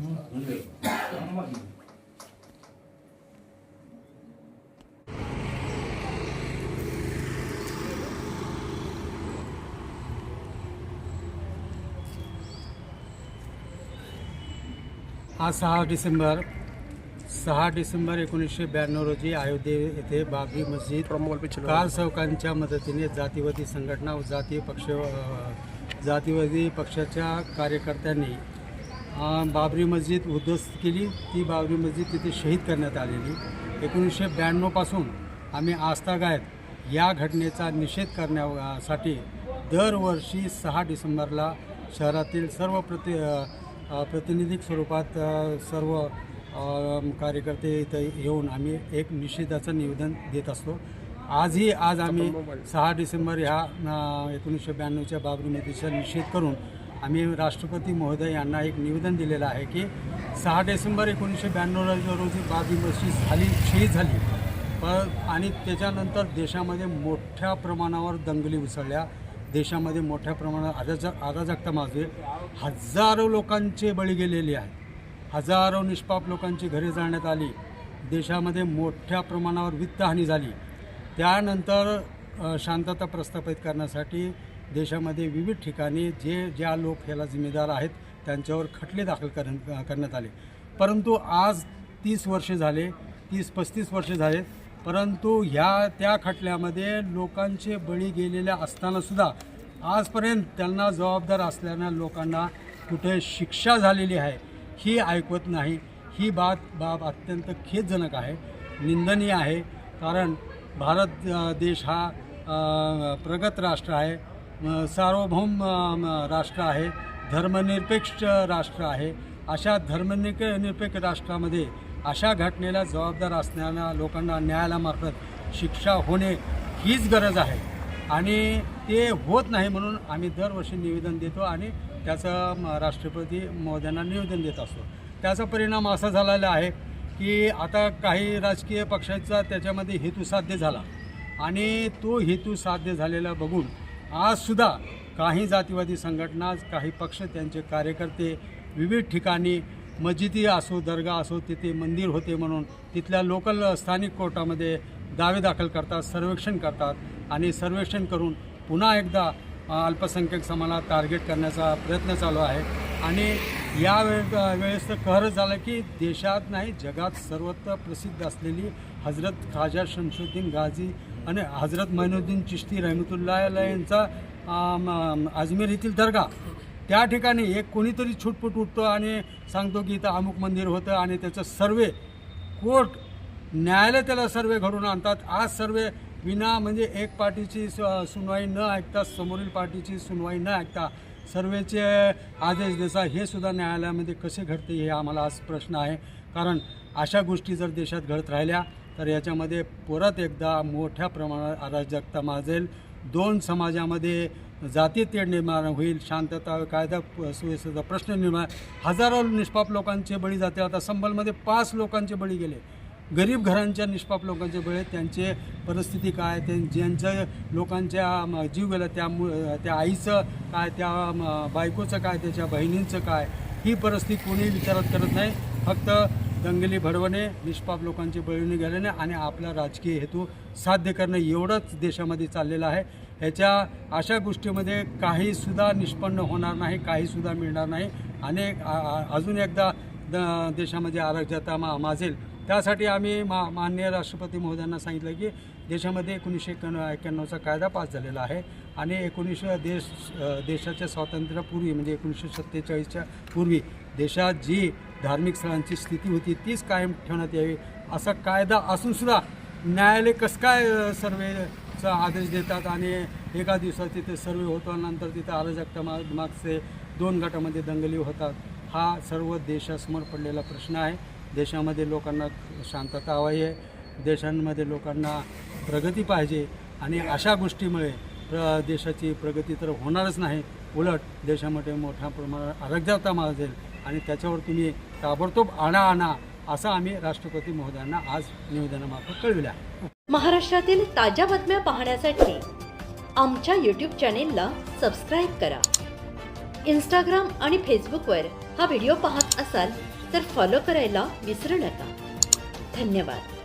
आज सहा डिसेंबर सहा डिसेंबर एकोणीसशे ब्याण्णव रोजी अयोध्ये येथे बाबरी मस्जिद काल चौकांच्या मदतीने जातीवादी संघटना व जातीय पक्ष जातीवादी पक्षाच्या कार्यकर्त्यांनी बाबरी मस्जिद उद्ध्वस्त केली. ती बाबरी मस्जिद तिथे शहीद करण्यात आलेली. एकोणीसशे ब्याण्णवपासून आम्ही आस्थागायत या घटनेचा निषेध करण्यासाठी दरवर्षी सहा डिसेंबरला शहरातील सर्व प्रति प्रातिनिधिक स्वरूपात सर्व कार्यकर्ते इथं येऊन आम्ही एक निषेधाचं निवेदन देत असतो. आजही आज आम्ही सहा डिसेंबर ह्या एकोणीसशे ब्याण्णवच्या बाबरी मस्जिदचा निषेध करून आम्ही राष्ट्रपती महोदय यांना एक निवेदन दिलेलं आहे की सहा डिसेंबर एकोणीसशे ब्याण्णव रोजी बाबरी मस्जिद झाली शहीद झाली. पण आणि त्याच्यानंतर देशामध्ये मोठ्या प्रमाणावर दंगली उसळल्या. देशामध्ये मोठ्या प्रमाणात अराज अराजकता माजली. हजारो लोकांचे बळी गेलेले आहेत. हजारो निष्पाप लोकांची घरे जाण्यात आली. देशामध्ये मोठ्या प्रमाणावर वित्तहानी झाली. त्यानंतर शांतता प्रस्थापित करण्यासाठी देशामध्ये विविध ठिकाणी जे ज्या लोक ह्याला जिम्मेदार आहेत त्यांच्यावर खटले दाखल कर करण्यात आले. परंतु आज तीस वर्षे झाले तीस पस्तीस वर्षे झाले परंतु ह्या त्या खटल्यामध्ये लोकांचे बळी गेलेल्या असतानासुद्धा आजपर्यंत त्यांना जबाबदार असलेल्या लोकांना कुठे शिक्षा झालेली आहे ही ऐकवत नाही. ही बात बाब अत्यंत खेदजनक आहे निंदनीय आहे. कारण भारत देश हा प्रगत राष्ट्र आहे. सार्वभौम राष्ट्र आहे धर्मनिरपेक्ष राष्ट्र आहे. अशा धर्मनिक निरपेक्ष राष्ट्रामध्ये अशा घटनेला जबाबदार असणाऱ्या लोकांना न्यायालयामार्फत शिक्षा होणे हीच गरज आहे. आणि ते होत नाही म्हणून आम्ही दरवर्षी निवेदन देतो आणि त्याचं म, राष्ट्रपती महोदयांना निवेदन देत असतो. त्याचा परिणाम असा झालेला आहे की आता काही राजकीय पक्षाचा त्याच्यामध्ये हेतू साध्य झाला. आणि तो हेतू साध्य झालेला बघून आजसुद्धा काही जातीवादी संघटना काही पक्ष त्यांचे कार्यकर्ते विविध ठिकाणी मस्जिदी असो दर्गा असो तिथे मंदिर होते म्हणून तिथल्या लोकल स्थानिक कोर्टामध्ये दावे दाखल करतात सर्वेक्षण करतात आणि सर्वेक्षण करून पुन्हा एकदा अल्पसंख्यक अल्पसंख्याक समाजाला टार्गेट करण्याचा प्रयत्न चालू आहे. आणि या वेळेस तर कहरच झालं की देशात नाही जगात सर्वत्र प्रसिद्ध असलेली हजरत खाजा शमशुद्दीन गाझी आणि हजरत मैनुद्दीन चिश्ती रहमतुल्ला यांचा अजमेर येथील दर्गा. त्या ठिकाणी एक कोणीतरी छुटपुट उठतो आणि सांगतो की इथं अमुक मंदिर होतं आणि त्याचं सर्वे कोर्ट न्यायालय त्याला सर्वे घडून आणतात. आज सर्वे विना म्हणजे एक पार्टीची सुनवाई न ऐकता समोरील पार्टीची सुनवाई न ऐकता सर्वेचे आदेश देसा हे सुद्धा न्यायालयामध्ये कसे घडते हे आम्हाला आज प्रश्न आहे. कारण अशा गोष्टी जर देशात घडत राहिल्या तर याच्यामध्ये परत एकदा मोठ्या प्रमाणात अराजकता माजेल. दोन समाजामध्ये जाती तेढ निर्माण होईल शांतता कायदा सुव्यवस्थेचा प्रश्न निर्माण. हजारो निष्पाप लोकांचे बळी जाते. आता संबलमध्ये पाच लोकांचे बळी गेले. गरीब घरांच्या निष्पाप लोकांचे बळी त्यांचे परिस्थिती काय ते ज्यांच्या लोकांच्या जीव गेला त्या त्या आईचं काय त्या बायकोचं काय त्याच्या बहिणींचं काय ही परिस्थिती कोणी विचारात करत नाही. फक्त दंगली भडवणे निष्पाप लोकांची बळवणी गेल्याने आणि आपला राजकीय हेतू साध्य करणे एवढंच देशामध्ये चाललेलं आहे. ह्याच्या अशा गोष्टीमध्ये काहीसुद्धा निष्पन्न होणार नाही काहीसुद्धा मिळणार नाही. अनेक अजून एकदा द देशामध्ये आरक्षता मा माजेल. त्यासाठी आम्ही मा माननीय राष्ट्रपती महोदयांना सांगितलं की देशामध्ये एकोणीसशे एक्याण्णव एक्क्याण्णवचा कायदा पास झालेला आहे आणि एकोणीसशे देश देशाच्या स्वातंत्र्यापूर्वी म्हणजे एकोणीसशे सत्तेचाळीसच्या पूर्वी देशात जी धार्मिक स्थळांची स्थिती होती तीच कायम ठेवण्यात यावी असा कायदा असूनसुद्धा न्यायालय कसं काय सर्वेचा आदेश देतात आणि एका दिवसात तिथे सर्वे होतो आणि नंतर तिथे अराजकता मागचे दोन गटामध्ये दंगली होतात हा सर्व देशासमोर पडलेला प्रश्न आहे. देशामध्ये लोकांना शांतता हवी आहे. देशांमध्ये लोकांना प्रगती पाहिजे आणि अशा गोष्टीमुळे प्र देशाची प्रगती तर होणारच नाही. उलट देशामध्ये मोठ्या प्रमाणात अराजकता माजेल आणि त्याच्यावर तुम्ही ताबडतोब आणा आणा असं आम्ही राष्ट्रपती महोदयांना आज निवेदनामार्फत कळविलं आहे. महाराष्ट्रातील ताज्या बातम्या पाहण्यासाठी आमच्या यूट्यूब चॅनेलला सबस्क्राईब करा. इंस्टाग्राम आणि फेसबुकवर हा व्हिडिओ पाहत असाल तर फॉलो करायला विसरू नका. धन्यवाद.